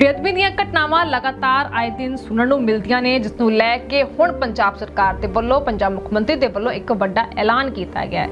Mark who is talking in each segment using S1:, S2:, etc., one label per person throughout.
S1: ਬੇਅਦਬੀ ਦੀਆਂ ਘਟਨਾਵਾਂ ਲਗਾਤਾਰ ਆਏ ਦਿਨ ਸੁਣਨ ਨੂੰ ਮਿਲਦੀਆਂ ਨੇ, ਜਿਸ ਨੂੰ ਲੈ ਕੇ ਹੁਣ ਪੰਜਾਬ ਸਰਕਾਰ ਦੇ ਵੱਲੋਂ, ਪੰਜਾਬ ਮੁੱਖ ਮੰਤਰੀ ਦੇ ਵੱਲੋਂ ਇੱਕ ਵੱਡਾ ਐਲਾਨ ਕੀਤਾ ਗਿਆ ਹੈ।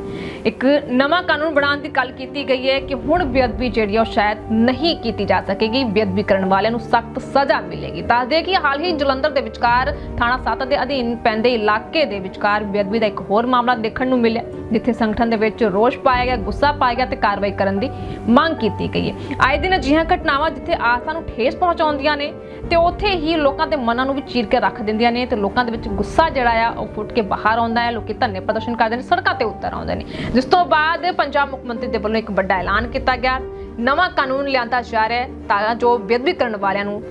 S1: ਇੱਕ ਨਵਾਂ ਕਾਨੂੰਨ ਬਣਾਉਣ ਦੀ ਗੱਲ ਕੀਤੀ ਗਈ ਹੈ ਕਿ ਹੁਣ ਬੇਅਦਬੀ ਜਿਹੜੀ ਹੈ ਉਹ ਸ਼ਾਇਦ ਨਹੀਂ ਕੀਤੀ ਜਾ ਸਕੇਗੀ। ਬੇਅਦਬੀ ਕਰਨ ਵਾਲਿਆਂ ਨੂੰ ਸਖਤ ਸਜ਼ਾ ਮਿਲੇਗੀ। ਦੱਸਦੇ ਕਿ ਹਾਲ ਹੀ ਜਲੰਧਰ ਦੇ ਵਿਚਕਾਰ ਥਾਣਾ 7 ਦੇ ਅਧੀਨ ਪੈਂਦੇ ਇਲਾਕੇ ਦੇ ਵਿਚਕਾਰ ਬੇਅਦਬੀ ਦਾ ਇੱਕ ਹੋਰ ਮਾਮਲਾ ਦੇਖਣ ਨੂੰ ਮਿਲਿਆ, ਜਿੱਥੇ ਸੰਗਠਨ ਦੇ ਵਿੱਚ ਰੋਸ਼ ਪਾਇਆ ਗਿਆ, ਗੁੱਸਾ ਪਾਇਆ ਗਿਆ ਤੇ ਕਾਰਵਾਈ ਕਰਨ ਦੀ ਮੰਗ ਕੀਤੀ ਗਈ ਹੈ। ਆਏ ਦਿਨ ਅਜਿਹੀਆਂ ਘਟਨਾਵਾਂ ਜਿੱਥੇ ਆਸਾਂ ਨੂੰ ਠੇਸ ਪਹੁੰਚਾਉਂਦੀਆਂ ਨੇ ਤੇ ਉੱਥੇ ਹੀ ਲੋਕਾਂ ਦੇ ਮਨਾਂ ਨੂੰ ਵੀ ਚੀਰ ਕੇ ਰੱਖ ਦਿੰਦੀਆਂ ਨੇ ਤੇ ਲੋਕਾਂ ਦੇ ਵਿੱਚ ਗੁੱਸਾ ਜਿਹੜਾ ਆ, ਉਹ ਫੁੱਟ ਕੇ ਬਾਹਰ ਆਉਂਦਾ ਹੈ। ਲੋਕੀ ਧਰਨੇ ਪ੍ਰਦਰਸ਼ਨ ਕਰਦੇ ਨੇ, ਸੜਕਾਂ ਤੇ ਉਤਰ ਆਉਂਦੇ ਨੇ। ਜਿਸ ਤੋਂ ਬਾਅਦ ਪੰਜਾਬ ਮੁੱਖ ਮੰਤਰੀ ਦੇ ਵੱਲੋਂ ਇੱਕ ਵੱਡਾ ਐਲਾਨ ਕੀਤਾ ਗਿਆ। ਨਵਾਂ ਕਾਨੂੰਨ ਲਿਆਂਦਾ ਜਾ ਰਿਹਾ ਹੈ ਤਾਂ ਜੋ ਬੇਅਦਬੀ ਕਰਨ ਵਾਲਿਆਂ ਨੂੰ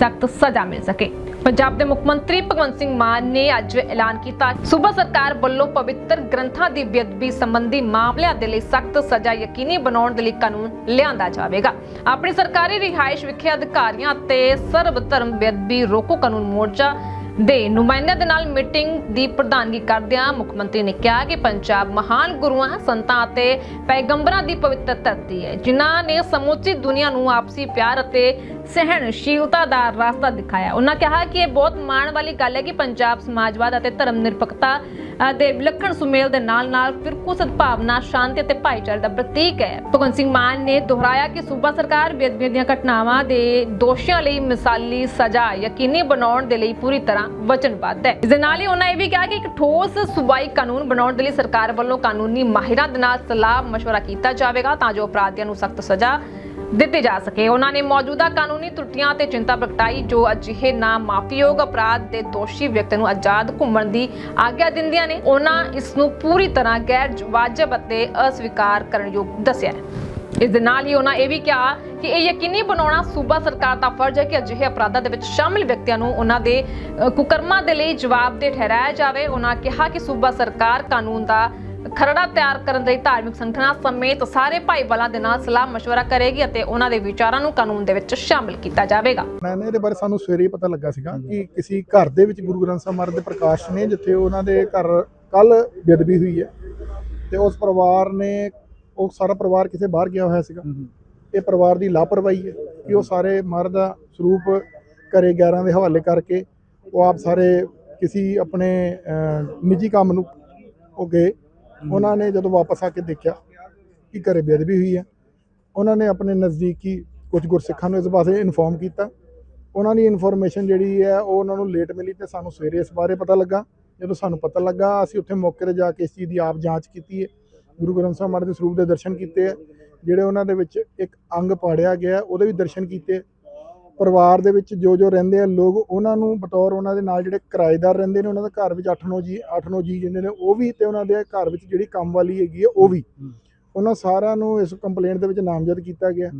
S1: ਸਖਤ ਸਜ਼ਾ ਮਿਲ ਸਕੇ। ਪੰਜਾਬ ਦੇ ਮੁੱਖ ਮੰਤਰੀ ਭਗਵੰਤ ਸਿੰਘ ਮਾਨ ਨੇ ਅੱਜ ਐਲਾਨ ਕੀਤਾ, ਸੂਬਾ ਸਰਕਾਰ ਵੱਲੋਂ ਪਵਿੱਤਰ ਗ੍ਰੰਥਾਂ ਦੀ ਬੇਅਦਬੀ ਸੰਬੰਧੀ ਮਾਮਲਿਆਂ ਦੇ ਲਈ ਸਖਤ ਸਜ਼ਾ ਯਕੀਨੀ ਬਣਾਉਣ ਦੇ ਲਈ ਕਾਨੂੰਨ ਲਿਆਂਦਾ ਜਾਵੇਗਾ। ਆਪਣੀ ਸਰਕਾਰੀ ਰਿਹਾਇਸ਼ ਵਿਖੇ ਅਧਿਕਾਰੀਆਂ ਅਤੇ ਸਰਬ ਧਰਮ ਬੇਅਦਬੀ ਰੋਕੋ ਕਾਨੂੰਨ ਮੋਰਚਾ ਦੇ ਨੁਮਾਇੰਦਿਆਂ ਦੇ ਨਾਲ ਮੀਟਿੰਗ ਦੀ ਪ੍ਰਧਾਨਗੀ ਕਰਦਿਆਂ ਮੁੱਖ ਮੰਤਰੀ ਨੇ ਕਿਹਾ ਕਿ ਪੰਜਾਬ ਮਹਾਨ ਗੁਰੂਆਂ, ਸੰਤਾਂ ਅਤੇ ਪੈਗੰਬਰਾਂ ਦੀ ਪਵਿੱਤਰ ਧਰਤੀ ਹੈ। ਜਿਨ੍ਹਾਂ ਨੇ ਸਮੁੱਚੀ ਦੁਨੀਆ ਨੂੰ ਆਪਸੀ ਪਿਆਰ ਅਤੇ ਸਹਿਣਸ਼ੀਲਤਾ ਦਾ ਰਸਤਾ ਦਿਖਾਇਆ ਉਹਨਾਂ ਕਿਹਾ ਕਿ ਇਹ ਬਹੁਤ ਮਾਣ ਵਾਲੀ ਗੱਲ ਹੈ ਕਿ ਪੰਜਾਬ ਸਮਾਜਵਾਦ ਅਤੇ ਧਰਮ ਨਿਰਪੱਖਤਾ ਅ, ਦੇ ਵਿਲੱਖਣ ਸੁਮੇਲ ਦੇ ਨਾਲ-ਨਾਲ ਫਿਰਕੂ ਸਦਭਾਵਨਾ ਸ਼ਾਂਤੀ ਅਤੇ ਭਾਈਚਾਰੇ ਦਾ ਪ੍ਰਤੀਕ ਹੈ ਭਗਵੰਤ ਸਿੰਘ ਮਾਨ ਨੇ ਦੁਹਰਾਇਆ ਕਿ ਸੂਬਾ ਸਰਕਾਰ ਬੇਅਦਬੀ ਦੀਆਂ ਘਟਨਾਵਾਂ ਦੇ ਦੋਸ਼ੀਆਂ ਲਈ ਮਿਸਾਲੀ ਸਜ਼ਾ ਯਕੀਨੀ ਬਣਾਉਣ ਦੇ ਲਈ ਪੂਰੀ ਤਰ੍ਹਾਂ ਵਚਨਬੱਧ ਹੈ ਇਸ ਦੇ ਨਾਲ ਹੀ ਉਹਨਾਂ ਇਹ ਵੀ ਕਿਹਾ ਕਿ ਇੱਕ ਠੋਸ ਸੂਬਾਈ ਕਾਨੂੰਨ ਬਣਾਉਣ ਦੇ ਲਈ ਸਰਕਾਰ ਵੱਲੋਂ ਕਾਨੂੰਨੀ ਮਾਹਿਰਾਂ ਦੇ ਨਾਲ ਸਲਾਹ مشورہ ਕੀਤਾ ਜਾਵੇਗਾ ਤਾਂ ਜੋ ਅਪਰਾਧੀਆਂ ਨੂੰ ਸਖਤ ਸਜ਼ਾ ਦਿੱਤੀ ਜਾ ਸਕੇ। ਉਹਨਾਂ ਨੇ ਮੌਜੂਦਾ ਕਾਨੂੰਨੀ ਤਰੁੱਟੀਆਂ ਤੇ ਚਿੰਤਾ ਪ੍ਰਗਟਾਈ, ਜੋ ਅਜਿਹੇ ਨਾ ਮਾਫੀਯੋਗ ਅਪਰਾਧ ਦੇ ਦੋਸ਼ੀ ਵਿਅਕਤੀ ਨੂੰ ਆਜ਼ਾਦ ਘੁੰਮਣ ਦੀ ਆਗਿਆ ਦਿੰਦੀਆਂ ਨੇ। ਉਹਨਾਂ ਇਸ ਨੂੰ ਪੂਰੀ ਤਰ੍ਹਾਂ ਗੈਰ ਵਾਜਬ ਅਤੇ ਅਸਵੀਕਾਰ ਕਰਨਯੋਗ ਦੱਸਿਆ ਇਸ ਦੇ ਨਾਲ ਹੀ ਉਹਨਾਂ ਇਹ ਵੀ ਕਿਹਾ ਕਿ ਇਹ ਯਕੀਨੀ ਬਣਾਉਣਾ ਸੂਬਾ ਸਰਕਾਰ ਦਾ ਫਰਜ਼ ਹੈ ਕਿ ਅਜਿਹੇ ਅਪਰਾਧਾਂ ਦੇ ਵਿੱਚ ਸ਼ਾਮਿਲ ਵਿਅਕਤੀਆਂ ਨੂੰ ਉਹਨਾਂ ਦੇ ਕੁਕਰਮਾਂ ਦੇ ਲਈ ਜਵਾਬਦੇਹ ਠਹਿਰਾਇਆ ਜਾਵੇ। ਉਹਨਾਂ ਕਿਹਾ ਕਿ ਸੂਬਾ ਸਰਕਾਰ ਕਾਨੂੰਨ ਦਾ ਖਰੜਾ ਤਿਆਰ ਕਰਨ ਲਈ ਧਾਰਮਿਕ ਸੰਗਠਨਾਂ ਸਮੇਤ ਸਾਰੇ ਭਾਈਵਾਲਾਂ ਦੇ ਨਾਲ ਸਲਾਹ مشਵਰਾ ਕਰੇਗੀ ਅਤੇ ਉਹਨਾਂ ਦੇ ਵਿਚਾਰਾਂ ਨੂੰ ਕਾਨੂੰਨ ਦੇ ਵਿੱਚ ਸ਼ਾਮਿਲ ਕੀਤਾ ਜਾਵੇਗਾ।
S2: ਮੈਨੂੰ ਇਹਦੇ ਬਾਰੇ ਸਾਨੂੰ ਸਵੇਰੇ ਪਤਾ ਲੱਗਾ ਸੀਗਾ ਕਿ ਕਿਸੇ ਘਰ ਦੇ ਵਿੱਚ ਗੁਰੂ ਗ੍ਰੰਥ ਸਾਹਿਬ ਮਹਾਰਾਜ ਦੇ ਪ੍ਰਕਾਸ਼ ਨੇ ਜਿੱਥੇ ਉਹਨਾਂ ਦੇ ਘਰ ਕੱਲ ਬੇਦਬੀ ਹੋਈ ਹੈ ਤੇ ਉਸ ਪਰਿਵਾਰ ਨੇ ਉਹ ਸਾਰਾ ਪਰਿਵਾਰ ਕਿਸੇ ਬਾਹਰ ਗਿਆ ਹੋਇਆ ਸੀਗਾ। ਇਹ ਪਰਿਵਾਰ ਦੀ ਲਾਪਰਵਾਹੀ ਹੈ ਕਿ ਉਹ ਸਾਰੇ ਮਹਾਰਾਜ ਦਾ ਸਰੂਪ ਘਰੇ 11 ਦੇ ਹਵਾਲੇ ਕਰਕੇ ਉਹ ਆਪ ਸਾਰੇ ਕਿਸੇ ਆਪਣੇ ਨਿੱਜੀ ਕੰਮ ਨੂੰ ਉਹ ਗਏ। ਉਹਨਾਂ ਨੇ ਜਦੋਂ ਵਾਪਸ ਆ ਕੇ ਦੇਖਿਆ ਕਿ ਘਰੇ ਬੇਅਦਬੀ ਹੋਈ ਹੈ, ਉਹਨਾਂ ਨੇ ਆਪਣੇ ਨਜ਼ਦੀਕੀ ਕੁਝ ਗੁਰਸਿੱਖਾਂ ਨੂੰ ਇਸ ਬਾਰੇ ਇਨਫੋਰਮ ਕੀਤਾ। ਉਹਨਾਂ ਦੀ ਇਨਫੋਰਮੇਸ਼ਨ ਜਿਹੜੀ ਹੈ, ਉਹ ਉਹਨਾਂ ਨੂੰ ਲੇਟ ਮਿਲੀ ਤੇ ਸਾਨੂੰ ਸਵੇਰੇ ਇਸ ਬਾਰੇ ਪਤਾ ਲੱਗਾ। ਜਦੋਂ ਸਾਨੂੰ ਪਤਾ ਲੱਗਾ, ਅਸੀਂ ਉੱਥੇ ਮੌਕੇ ਤੇ ਜਾ ਕੇ ਇਸ ਚੀਜ਼ ਦੀ ਆਪ ਜਾਂਚ ਕੀਤੀ ਹੈ। ਗੁਰੂ ਗ੍ਰੰਥ ਸਾਹਿਬ ਮਹਾਰਾਜ ਦੇ ਸਰੂਪ ਦੇ ਦਰਸ਼ਨ ਕੀਤੇ ਹੈ, ਜਿਹੜੇ ਉਹਨਾਂ ਦੇ ਵਿੱਚ ਇੱਕ ਅੰਗ ਪਾੜਿਆ ਗਿਆ, ਉਹਦੇ ਵੀ ਦਰਸ਼ਨ ਕੀਤੇ। ਪਰਿਵਾਰ ਦੇ ਵਿੱਚ ਜੋ ਜੋ ਰਹਿੰਦੇ ਆ ਲੋਕ ਉਹਨਾਂ ਨੂੰ ਬਤੌਰ ਉਹਨਾਂ ਦੇ ਨਾਲ ਜਿਹੜੇ ਕਿਰਾਏਦਾਰ ਰਹਿੰਦੇ ਨੇ ਉਹਨਾਂ ਦੇ ਘਰ ਵਿੱਚ 8-9 ਜੀ 8-9 ਜੀ ਜਿੰਨੇ ਨੇ ਉਹ ਵੀ ਤੇ ਉਹਨਾਂ ਦੇ ਘਰ ਵਿੱਚ ਜਿਹੜੀ ਕੰਮ ਵਾਲੀ ਹੈਗੀ ਹੈ ਉਹ ਵੀ। ਉਹਨਾਂ ਸਾਰਿਆਂ ਨੂੰ ਇਸ ਕੰਪਲੇਂਟ ਦੇ ਵਿੱਚ ਨਾਮਜ਼ਦ ਕੀਤਾ ਗਿਆ।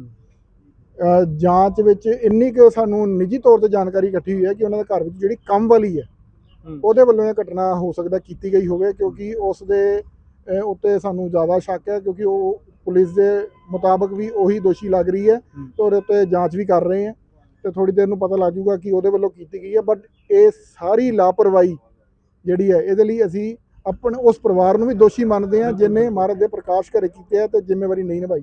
S2: ਜਾਂਚ ਵਿੱਚ ਇੰਨੀ ਕਿ ਸਾਨੂੰ ਨਿੱਜੀ ਤੌਰ ਤੇ ਜਾਣਕਾਰੀ ਇਕੱਠੀ ਹੋਈ ਹੈ ਕਿ ਉਹਨਾਂ ਦੇ ਘਰ ਵਿੱਚ ਜਿਹੜੀ ਕੰਮ ਵਾਲੀ ਹੈ ਉਹਦੇ ਵੱਲੋਂ ਇਹ ਘਟਨਾ ਹੋ ਸਕਦਾ ਕੀਤੀ ਗਈ ਹੋਵੇ ਕਿਉਂਕਿ ਉਸ ਦੇ ਉੱਤੇ ਸਾਨੂੰ ਜ਼ਿਆਦਾ ਸ਼ੱਕ ਹੈ ਕਿਉਂਕਿ ਉਹ ਪੁਲਿਸ ਦੇ ਮੁਤਾਬਕ ਵੀ ਉਹੀ ਦੋਸ਼ੀ ਲੱਗ ਰਹੀ ਹੈ। ਤੇ ਉਹਦੇ ਉੱਤੇ ਜਾਂਚ ਵੀ ਕਰ ਰਹੇ ਹਾਂ। ਤੇ ਥੋੜੀ ਦੇਰ ਨੂੰ ਪਤਾ ਲੱਗ ਜਾਊਗਾ ਕਿ ਉਹਦੇ ਵੱਲੋਂ ਕੀਤੀ ਗਈ ਹੈ ਬਟ ਇਹ ਸਾਰੀ ਲਾਪਰਵਾਹੀ ਜਿਹੜੀ ਹੈ, ਇਹਦੇ ਲਈ ਅਸੀਂ ਆਪਣੇ, ਉਸ ਪਰਿਵਾਰ ਨੂੰ ਵੀ ਦੋਸ਼ੀ ਮੰਨਦੇ ਹਾਂ, ਜਿਨੇ ਮਹਾਰਾਜ ਦੇ ਪ੍ਰਕਾਸ਼ ਘਰੇ ਕੀਤੇ ਆ ਤੇ ਜ਼ਿੰਮੇਵਾਰੀ ਨਹੀਂ ਨਿਭਾਈ।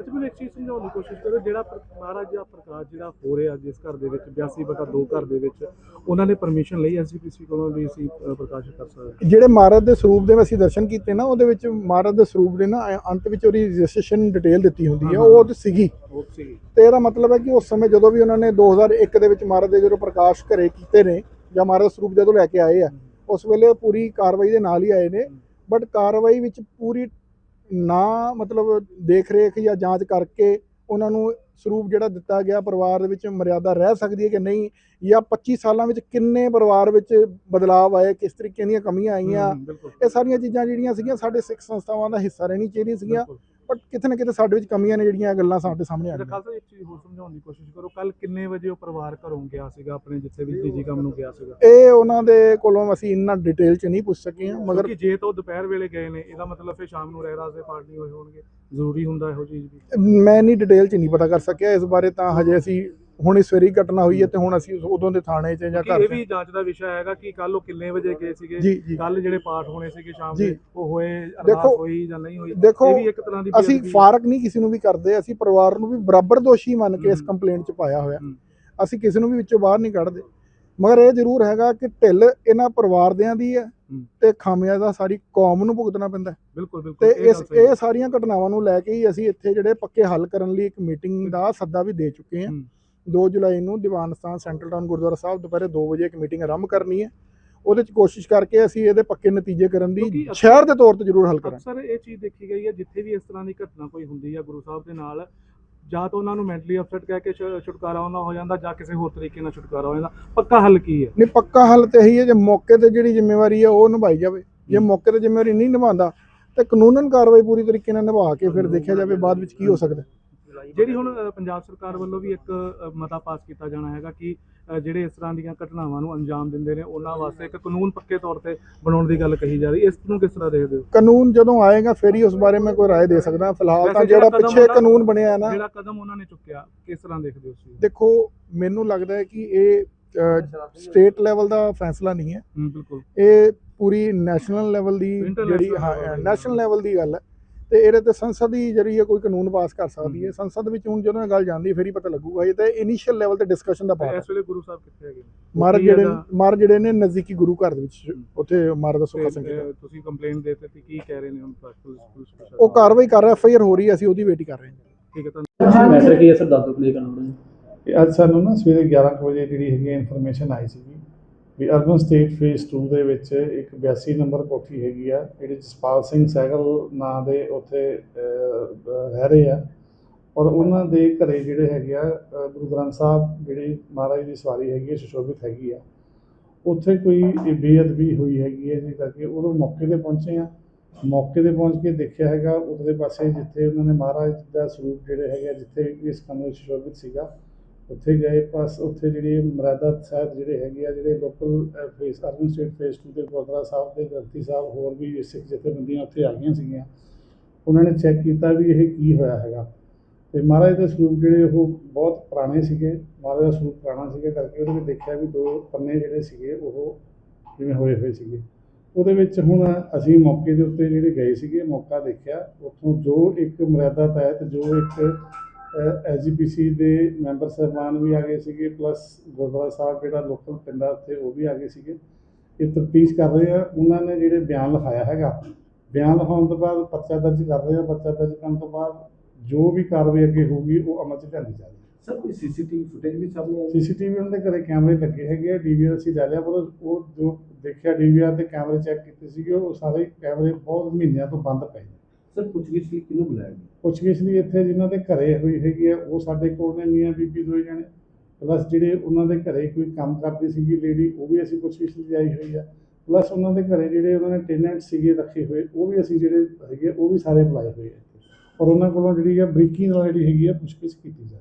S3: ਅੱਛਾ ਮੈਨੂੰ ਇੱਕ ਚੀਜ਼ ਸਮਝਾਉਣ ਦੀ ਕੋਸ਼ਿਸ਼ ਕਰੋ ਜਿਹੜਾ ਮਹਾਰਾਜ ਦਾ ਪ੍ਰਕਾਸ਼ ਜਿਹੜਾ ਹੋ ਰਿਹਾ ਜਿਸ ਘਰ ਦੇ ਵਿੱਚ 82 ਬਟਾ 2 ਘਰ ਦੇ ਵਿੱਚ ਉਹਨਾਂ ਨੇ ਪਰਮਿਸ਼ਨ ਲਈ ਐਸਜੀਪੀਸੀ ਕੋਲੋਂ ਵੀ ਅਸੀਂ ਅ, ਪ੍ਰਕਾਸ਼ਿਤ ਕਰ ਸਕਦੇ
S2: ਜਿਹੜੇ ਮਹਾਰਾਜ ਦੇ ਸਰੂਪ ਦੇ ਅਸੀਂ ਦਰਸ਼ਨ ਕੀਤੇ ਨਾ ਉਹਦੇ ਵਿੱਚ ਮਹਾਰਾਜ ਦੇ ਸਰੂਪ ਦੇ ਨਾ ਅੰਤ ਵਿੱਚ ਉਹਦੀ ਰਜਿਸਟ੍ਰੇਸ਼ਨ ਡਿਟੇਲ ਦਿੱਤੀ ਹੁੰਦੀ ਹੈ ਉਹ ਉਹਦੇ ਸੀਗੀ। ਤੇ ਇਹਦਾ ਮਤਲਬ ਹੈ ਕਿ ਉਸ ਸਮੇਂ ਜਦੋਂ ਵੀ ਉਹਨਾਂ ਨੇ 2001 ਦੇ ਵਿੱਚ ਮਹਾਰਾਜ ਦੇ ਜਦੋਂ ਪ੍ਰਕਾਸ਼ ਘਰੇ ਕੀਤੇ ਨੇ ਜਾਂ ਮਹਾਰਾਜ ਸਰੂਪ ਜਦੋਂ ਲੈ ਕੇ ਆਏ ਆ ਉਸ ਵੇਲੇ ਪੂਰੀ ਕਾਰਵਾਈ ਦੇ ਨਾਲ ਹੀ ਆਏ ਨੇ ਬਟ ਕਾਰਵਾਈ ਵਿੱਚ ਪੂਰੀ ਨਾ ਮਤਲਬ ਦੇਖ ਰੇਖ ਜਾਂ ਜਾਂਚ ਕਰਕੇ ਉਹਨਾਂ ਨੂੰ ਸਰੂਪ ਜਿਹੜਾ ਦਿੱਤਾ ਗਿਆ ਪਰਿਵਾਰ ਦੇ ਵਿੱਚ ਮਰਿਆਦਾ ਰਹਿ ਸਕਦੀ ਹੈ ਕਿ ਨਹੀਂ ਜਾਂ 25 ਸਾਲਾਂ ਵਿੱਚ ਕਿੰਨੇ ਪਰਿਵਾਰ ਵਿੱਚ ਬਦਲਾਅ ਆਏ ਕਿਸ ਤਰੀਕੇ ਦੀਆਂ ਕਮੀਆਂ ਆਈਆਂ। ਇਹ ਸਾਰੀਆਂ ਚੀਜ਼ਾਂ ਜਿਹੜੀਆਂ ਸੀਗੀਆਂ ਸਾਡੇ ਸਿੱਖ ਸੰਸਥਾਵਾਂ ਦਾ ਹਿੱਸਾ ਰਹਿਣੀ ਚਾਹੀਦੀਆਂ ਸੀਗੀਆਂ। ਬਟ ਕਿਤੇ ਨਾ ਕਿਤੇ ਸਾਡੇ ਵਿੱਚ ਕਮੀਆਂ ਨੇ ਜਿਹੜੀਆਂ ਇਹ ਗੱਲਾਂ ਸਾਡੇ ਸਾਹਮਣੇ ਆ ਰਹੀਆਂ
S3: ਖਾਲਸਾ ਇੱਕ ਚੀਜ਼ ਹੋਰ ਸਮਝਾਉਣ ਦੀ ਕੋਸ਼ਿਸ਼ ਕਰੋ। ਕੱਲ ਕਿੰਨੇ ਵਜੇ ਉਹ ਪਰਿਵਾਰ ਘਰੋਂ ਗਿਆ ਸੀਗਾ ਆਪਣੇ ਜਿੱਥੇ ਵੀ ਨਿੱਜੀ ਕੰਮ ਨੂੰ ਗਿਆ ਸੀਗਾ?
S2: ਇਹ ਉਹਨਾਂ ਦੇ ਕੋਲੋਂ ਅਸੀਂ ਇੰਨਾ ਡਿਟੇਲ ਚ ਨਹੀਂ ਪੁੱਛ ਸਕੇ ਹਾਂ ਮਗਰ
S3: ਕਿਉਂਕਿ ਜੇ ਤਾਂ ਉਹ ਦੁਪਹਿਰ ਵੇਲੇ ਗਏ ਨੇ ਇਹਦਾ ਮਤਲਬ ਫਿਰ ਸ਼ਾਮ ਨੂੰ ਰਹਿਰਾਸ ਦੇ ਪਾਰਟੀ ਹੋਏ ਹੋਣਗੇ। ਜ਼ਰੂਰੀ ਹੁੰਦਾ ਇਹੋ ਚੀਜ਼ ਵੀ।
S2: ਮੈਂ ਨਹੀਂ ਡਿਟੇਲ ਚ ਨਹੀਂ ਪਤਾ ਕਰ ਸਕਿਆ ਇਸ ਬਾਰੇ ਤਾਂ ਹਜੇ ਅਸੀਂ ਹੁਣ ਇਸ ਵਾਰੀ ਘਟਨਾ ਹੋਈ ਹੈ ਤੇ ਹੁਣ ਅਸੀਂ ਉਦੋਂ ਦੇ ਥਾਣੇ 'ਚ ਜਾਂ ਘਰ
S3: ਇਹ
S2: 'ਚ
S3: ਵੀ ਜਾਂਚ ਦਾ ਵਿਸ਼ਾ ਹੈਗਾ ਕਿ ਕੱਲ ਉਹ ਕਿੰਨੇ ਵਜੇ ਗਏ ਸੀਗੇ
S2: ਜੀ
S3: ਕੱਲ ਜਿਹੜੇ ਪਾਠ ਹੋਣੇ ਸੀਗੇ ਸ਼ਾਮ
S2: ਜੀ।
S3: ਦੇ ਉਹ ਹੋਏ ਅਰਦਾਸ
S2: ਦੇਖੋ-
S3: ਹੋਈ ਜਾਂ ਨਹੀਂ ਹੋਈ
S2: ਦੇਖੋ,
S3: ਇਹ ਵੀ ਇੱਕ ਤਰ੍ਹਾਂ ਦੀ
S2: ਅਸੀਂ
S3: ਬੇਅਦਬੀ ਹੈ।
S2: ਫਾਰਕ ਨਹੀਂ ਕਿਸੇ ਨੂੰ ਵੀ ਕਰਦੇ ਅਸੀਂ ਪਰਿਵਾਰ ਨੂੰ ਵੀ ਬਰਾਬਰ ਦੋਸ਼ੀ ਮੰਨ ਕੇ ਇਸ
S3: ਹਮ।
S2: ਕੰਪਲੇਂਟ 'ਚ ਪਾਇਆ ਹੋਇਆ
S3: ਹਮ।
S2: ਅਸੀਂ ਕਿਸੇ ਨੂੰ ਵੀ ਵਿੱਚੋਂ ਬਾਹਰ ਨਹੀਂ ਕੱਢਦੇ ਮਗਰ ਇਹ ਜ਼ਰੂਰ ਹੈਗਾ ਕਿ ਢਿੱਲ ਇਹਨਾਂ ਪਰਿਵਾਰਦਿਆਂ ਦੀ ਹੈ। ਤੇ ਖਾਮਿਆਜ਼ਾ ਸਾਰੀ ਕੌਮ ਨੂੰ ਭੁਗਤਣਾ ਪੈਂਦਾ ਹੈ।
S3: ਬਿਲਕੁਲ ਬਿਲਕੁਲ
S2: ਤੇ ਇਸ। ਇਹ ਸਾਰੀਆਂ ਘਟਨਾਵਾਂ ਨੂੰ ਲੈ ਕੇ ਹੀ ਅਸੀਂ ਇੱਥੇ ਜਿਹੜੇ ਪੱਕੇ ਹੱਲ ਕਰਨ ਲਈ ਇੱਕ ਮੀਟਿੰਗ ਦਾ ਸੱਦਾ ਵੀ ਦੇ ਚੁੱਕੇ ਹਾਂ
S3: ਹੂੰ।
S2: 2 ਜੁਲਾਈ ਨੂੰ ਦੀਵਾਨ ਸਥਾਨ ਸੈਂਟਰਲ ਟਾਊਨ ਗੁਰਦੁਆਰਾ ਸਾਹਿਬ ਦੁਪਹਿਰੇ 2 ਵਜੇ ਇੱਕ ਮੀਟਿੰਗ ਆਰੰਭ ਕਰਨੀ ਹੈ। ਉਹਦੇ ਚ ਕੋਸ਼ਿਸ਼ ਕਰਕੇ ਅਸੀਂ ਇਹਦੇ ਪੱਕੇ ਨਤੀਜੇ ਕਰਨ ਦੀ ਸ਼ਹਿਰ ਦੇ ਤੌਰ ਤੇ ਜ਼ਰੂਰ ਹੱਲ ਕਰਾਂਗੇ।
S3: ਅਕਸਰ ਇਹ ਚੀਜ਼ ਦੇਖੀ ਗਈ ਹੈ ਜਿੱਥੇ ਵੀ ਇਸ ਤਰ੍ਹਾਂ ਦੀ ਘਟਨਾ ਕੋਈ ਹੁੰਦੀ ਹੈ ਗੁਰੂ ਸਾਹਿਬ ਦੇ ਨਾਲ ਜਾਂ ਤਾਂ ਉਹਨਾਂ ਨੂੰ ਮੈਂਟਲੀ ਅਪਸੈਟ ਕਹਿ ਕੇ ਛੁਟਕਾਰਾ ਉਹਨਾਂ ਹੋ ਜਾਂਦਾ ਜਾਂ ਕਿਸੇ ਹੋਰ ਤਰੀਕੇ ਨਾਲ ਛੁਟਕਾਰਾ ਹੋ ਜਾਂਦਾ। ਪੱਕਾ ਹੱਲ ਕੀ ਹੈ?
S2: ਨਹੀਂ ਪੱਕਾ ਹੱਲ ਤੇ ਇਹੀ ਹੈ ਜੇ ਮੌਕੇ ਤੇ ਜਿਹੜੀ ਜ਼ਿੰਮੇਵਾਰੀ ਹੈ ਉਹ ਨਿਭਾਈ ਜਾਵੇ। ਜੇ। ਮੌਕੇ ਤੇ ਜ਼ਿੰਮੇਵਾਰੀ ਨਹੀਂ ਨਿਭਾਉਂਦਾ ਤੇ ਕਾਨੂੰਨ ਕਾਰਵਾਈ ਪੂਰੀ ਤਰੀਕੇ ਨਾਲ ਨਿਭਾ ਕੇ ਫਿਰ ਦੇਖਿਆ ਜਾਵੇ ਬਾਅਦ ਵਿੱਚ ਕੀ ਹੋ ਸਕਦਾ।
S3: ਜਿਹੜੀ ਹੁਣ ਅ, ਪੰਜਾਬ ਸਰਕਾਰ ਵੱਲੋਂ ਵੀ ਇੱਕ ਅ, ਮਤਾ ਪਾਸ ਕੀਤਾ ਜਾਣਾ ਹੈਗਾ ਕਿ ਅ, ਜਿਹੜੇ ਇਸ ਤਰ੍ਹਾਂ ਦੀਆਂ ਘਟਨਾਵਾਂ ਨੂੰ ਅੰਜਾਮ ਦਿੰਦੇ ਨੇ ਉਹਨਾਂ ਵਾਸਤੇ ਇੱਕ ਕਾਨੂੰਨ ਪੱਕੇ ਤੌਰ ਤੇ ਬਣਾਉਣ ਦੀ ਗੱਲ ਕਹੀ ਜਾ ਰਹੀ। ਇਸ ਨੂੰ ਕਿਸ ਤਰ੍ਹਾਂ ਦੇਖਦੇ ਹੋ?
S2: ਕਾਨੂੰਨ ਜਦੋਂ ਆਏਗਾ ਫਿਰ ਹੀ ਉਸ ਬਾਰੇ ਮੈਂ ਕੋਈ ਰਾਏ ਦੇ ਸਕਦਾ। ਫਿਲਹਾਲ ਤਾਂ
S3: ਵੈਸੇ
S2: ਜਿਹੜਾ
S3: ਜਿਹੜਾ ਕਦਮ
S2: ਪਿੱਛੇ
S3: ਹੁੰਦਾ-
S2: ਕਾਨੂੰਨ ਬਣਿਆ ਹੈ ਨਾ
S3: ਜਿਹੜਾ ਕਦਮ ਉਹਨਾਂ ਨੇ ਚੁੱਕਿਆ ਕਿਸ ਤਰ੍ਹਾਂ ਦੇਖਦੇ ਹੋ ਤੁਸੀਂ
S2: ਦੇਖੋ ਮੈਨੂੰ ਲੱਗਦਾ ਹੈ ਕਿ ਇਹ ਸਟੇਟ ਲੈਵਲ ਦਾ ਫੈਸਲਾ ਨਹੀਂ ਹੈ।
S3: ਹੂੰ ਬਿਲਕੁਲ।
S2: ਇਹ ਪੂਰੀ ਨੈਸ਼ਨਲ ਲੈਵਲ ਦੀ
S3: International
S2: ਜਿਹੜੀ
S3: level
S2: ਹਾਂ।
S3: ਦੀ
S2: ਨੈਸ਼ਨਲ ਲੈਵਲ ਦੀ ਗੱਲ ਹੈ। ਤੇ ਇਹਦੇ ਤੇ ਸੰਸਦ ਹੀ ਜਿਹੜੀ ਹੈ ਕੋਈ ਕਾਨੂੰਨ ਪਾਸ ਕਰ ਸਕਦੀ ਹੈ। ਸੰਸਦ ਵਿੱਚ ਹੁਣ ਜਦੋਂ ਇਹ ਗੱਲ ਜਾਂਦੀ ਫਿਰ ਹੀ ਪਤਾ ਲੱਗੂਗਾ। ਇਹ ਤਾਂ ਇਨੀਸ਼ੀਅਲ ਲੈਵਲ ਤੇ ਡਿਸਕਸ਼ਨ ਦਾ ਪਾਰਟ ਹੈ।
S3: ਇਸ ਵੇਲੇ ਗੁਰੂ ਸਾਹਿਬ ਕਿੱਥੇ ਹੈਗੇ ਕੀ
S2: ਜਿਹੜੇ ਮਾਰ ਜਿਹੜੇ ਨੇ ਨਜ਼ਦੀਕੀ ਗੁਰੂ ਘਰ ਦੇ ਵਿੱਚ। ਉੱਥੇ ਮਾਰ ਦਾ ਸੁੱਖਾ
S3: ਅ, ਤੁਸੀਂ ਕੰਪਲੇਂਟ ਦੇਤੇ ਤੇ ਕੀ ਕਹਿ ਰਹੇ ਨੇ ਹੁਣ ਤੱਕ ਪੁਲਿਸ ਪੁਲਿਸ ਪ੍ਰਸ਼ਾਸਨ?
S2: ਉਹ ਕਾਰਵਾਈ ਕਰ ਰਿਹਾ ਐਫ ਆਈ ਆਰ ਹੋ ਰਹੀ ਹੈ ਅਸੀਂ ਉਹਦੀ ਵੇਟ ਕਰ ਰਹੇ ਹਾਂ।
S3: ਠੀਕ ਹੈ ਤੁਹਾਨੂੰ
S4: ਮੈਟਰ ਕੀ ਹੈ ਸਰ ਦੱਸ ਦਿਓ ਪਲੀਜ਼ ਕਰਨਾ
S5: ਅੱਜ ਸਾਨੂੰ ਨਾ ਸਵੇਰੇ 11 ਕੁ ਵਜੇ ਜਿਹੜੀ ਹੈਗੀ ਇਨਫੋਰਮੇਸ਼ਨ ਆਈ ਸੀਗੀ। ਵੀ ਅਰਬਨ ਸਟੇਟ ਫੇਸ 2 ਦੇ ਵਿੱਚ ਇੱਕ 82 ਨੰਬਰ ਕੋਠੀ ਹੈਗੀ ਆ ਜਿਹੜੀ ਜਸਪਾਲ ਸਿੰਘ ਸਹਿਗਲ ਨਾਂ ਦੇ ਉੱਥੇ ਰਹਿ ਰਹੇ ਆ। ਔਰ ਉਹਨਾਂ ਦੇ ਘਰੇ ਜਿਹੜੇ ਹੈਗੇ ਆ ਗੁਰੂ ਗ੍ਰੰਥ ਸਾਹਿਬ ਜਿਹੜੀ ਮਹਾਰਾਜ ਦੀ ਸਵਾਰੀ ਹੈਗੀ ਹੈ ਸੁਸ਼ੋਭਿਤ ਹੈਗੀ ਆ। ਉੱਥੇ ਕੋਈ ਬੇਅਦਬੀ ਹੋਈ ਹੈਗੀ ਹੈ ਜਿਸ ਕਰਕੇ ਉਦੋਂ ਮੌਕੇ ਤੇ ਪਹੁੰਚੇ ਆ। ਮੌਕੇ ਤੇ ਪਹੁੰਚ ਕੇ ਦੇਖਿਆ ਹੈਗਾ ਉਤਲੇ ਪਾਸੇ ਜਿੱਥੇ ਉਹਨਾਂ ਨੇ ਮਹਾਰਾਜ ਦਾ ਸਰੂਪ ਜਿਹੜੇ ਹੈਗੇ ਆ, ਜਿੱਥੇ ਇਸ ਕਮਰੇ 'ਚ ਸੁਸ਼ੋਭਿਤ ਸੀਗਾ ਉੱਥੇ ਗਏ ਪਾਸ ਉੱਥੇ ਜਿਹੜੀ ਮਰਾਦਾ ਸਾਹਿਬ ਜਿਹੜੇ ਹੈਗੇ ਆ, ਜਿਹੜੇ local phase urban state phase 2 ਦੇ ਗੁਰਦੁਆਰਾ ਸਾਹਿਬ ਦੇ ਗ੍ਰੰਥੀ ਸਾਹਿਬ ਹੋਰ ਵੀ ਸਿੱਖ ਜਥੇਬੰਦੀਆਂ ਉੱਥੇ ਆ ਗਈਆਂ ਸੀਗੀਆਂ। ਉਹਨਾਂ ਨੇ ਚੈੱਕ ਕੀਤਾ ਵੀ ਇਹ ਕੀ ਹੋਇਆ ਹੈਗਾ। ਤੇ ਮਹਾਰਾਜ ਦੇ ਸਰੂਪ ਜਿਹੜੇ ਉਹ ਬਹੁਤ ਪੁਰਾਣੇ ਸੀਗੇ, ਮਹਾਰਾਜ ਦਾ ਸਰੂਪ ਪੁਰਾਣਾ ਸੀਗਾ, ਕਰਕੇ ਉਹਦੇ ਵਿੱਚ ਦੇਖਿਆ ਵੀ ਦੋ ਪੰਨੇ ਜਿਹੜੇ ਸੀਗੇ, ਉਹ ਜਿਵੇਂ ਹੋਏ ਹੋਏ ਸੀਗੇ। ਉਹਦੇ ਵਿੱਚ ਹੁਣ ਅਸੀਂ ਮੌਕੇ ਦੇ ਉੱਤੇ ਜਿਹੜੇ ਗਏ ਸੀਗੇ, ਮੌਕਾ ਦੇਖਿਆ, ਉੱਥੋਂ ਜੋ ਇੱਕ ਮਰਿਆਦਾ ਤਹਿਤ, ਜੋ ਇੱਕ ਐਸਜੀਪੀਸੀ ਦੇ ਮੈਂਬਰ ਸਾਹਿਬਾਨ ਵੀ ਆ ਗਏ ਸੀਗੇ ਪਲੱਸ ਗੁਰਦੁਆਰਾ ਸਾਹਿਬ ਜਿਹੜਾ ਲੋਕਲ ਪਿੰਡਾ ਉੱਥੇ ਉਹ ਵੀ ਆ ਗਏ ਸੀਗੇ। ਇਹ ਤਫਤੀਸ਼ ਕਰ ਰਹੇ ਆ। ਉਹਨਾਂ ਨੇ ਜਿਹੜੇ ਬਿਆਨ ਲਿਖਾਇਆ ਹੈਗਾ ਬਿਆਨ ਲਿਖਾਉਣ ਤੋਂ ਬਾਅਦ ਪਰਚਾ ਦਰਜ ਕਰ ਰਹੇ ਆ। ਪਰਚਾ ਦਰਜ ਕਰਨ ਤੋਂ ਬਾਅਦ ਜੋ ਵੀ ਕਾਰਵਾਈ ਅੱਗੇ ਹੋਊਗੀ ਉਹ ਅਮਲ 'ਚ ਲਿਆਂਦੀ ਜਾਵੇਗੀ
S4: ਸਰ ਕੋਈ ਸੀਸੀਟੀਵੀ ਫੁਟੇਜ ਵੀ ਸਾਹਮਣੇ ਆਈ
S5: ਸੀਸੀਟੀਵੀ ਉਹਨਾਂ ਦੇ ਘਰੇ ਕੈਮਰੇ ਲੱਗੇ ਹੈਗੇ ਆ। ਡੀਵੀਆਰ ਅਸੀਂ ਲੈ ਲਿਆ ਪਰ ਉਹ ਜੋ ਦੇਖਿਆ ਡੀਵੀਆਰ ਤੇ ਕੈਮਰੇ ਚੈੱਕ ਕੀਤੇ ਸੀਗੇ ਉਹ ਸਾਰੇ ਕੈਮਰੇ ਬਹੁਤ ਮਹੀਨਿਆਂ ਤੋਂ ਬੰਦ ਪਏ
S4: ਸਰ ਪੁੱਛਗਿੱਛ ਲਈ ਕਿਹਨੂੰ ਬੁਲਾਇਆ ਗਿਆ?
S5: ਪੁੱਛਗਿੱਛ ਲਈ ਇੱਥੇ ਜਿਨ੍ਹਾਂ ਦੇ ਘਰੇ ਹੋਈ ਹੈਗੀ ਆ, ਉਹ ਸਾਡੇ ਕੋਲ ਨੇ, ਮੀਆਂ ਬੀਬੀ ਦੋਏ ਜਣੇ। ਪਲੱਸ ਜਿਹੜੇ ਉਹਨਾਂ ਦੇ ਘਰੇ ਕੋਈ ਕੰਮ ਕਰਦੀ ਸੀਗੀ ਲੇਡੀ, ਉਹ ਵੀ ਅਸੀਂ ਪੁੱਛਗਿੱਛ ਲਈ ਆਈ ਹੋਈ ਆ। ਪਲੱਸ ਉਹਨਾਂ ਦੇ ਘਰੇ ਜਿਹੜੇ ਉਹਨਾਂ ਨੇ ਟੈਨੈਂਟ ਸੀਗੇ ਰੱਖੇ ਹੋਏ, ਉਹ ਵੀ ਅਸੀਂ ਜਿਹੜੇ ਹੈਗੇ ਉਹ ਵੀ ਸਾਰੇ ਬੁਲਾਏ ਹੋਏ ਆ ਔਰ ਉਹਨਾਂ ਕੋਲੋਂ ਜਿਹੜੀ ਆ ਬਰੀਕੀ ਨਾਲ ਜਿਹੜੀ ਹੈਗੀ ਆ ਪੁੱਛਗਿੱਛ ਕੀਤੀ ਜਾ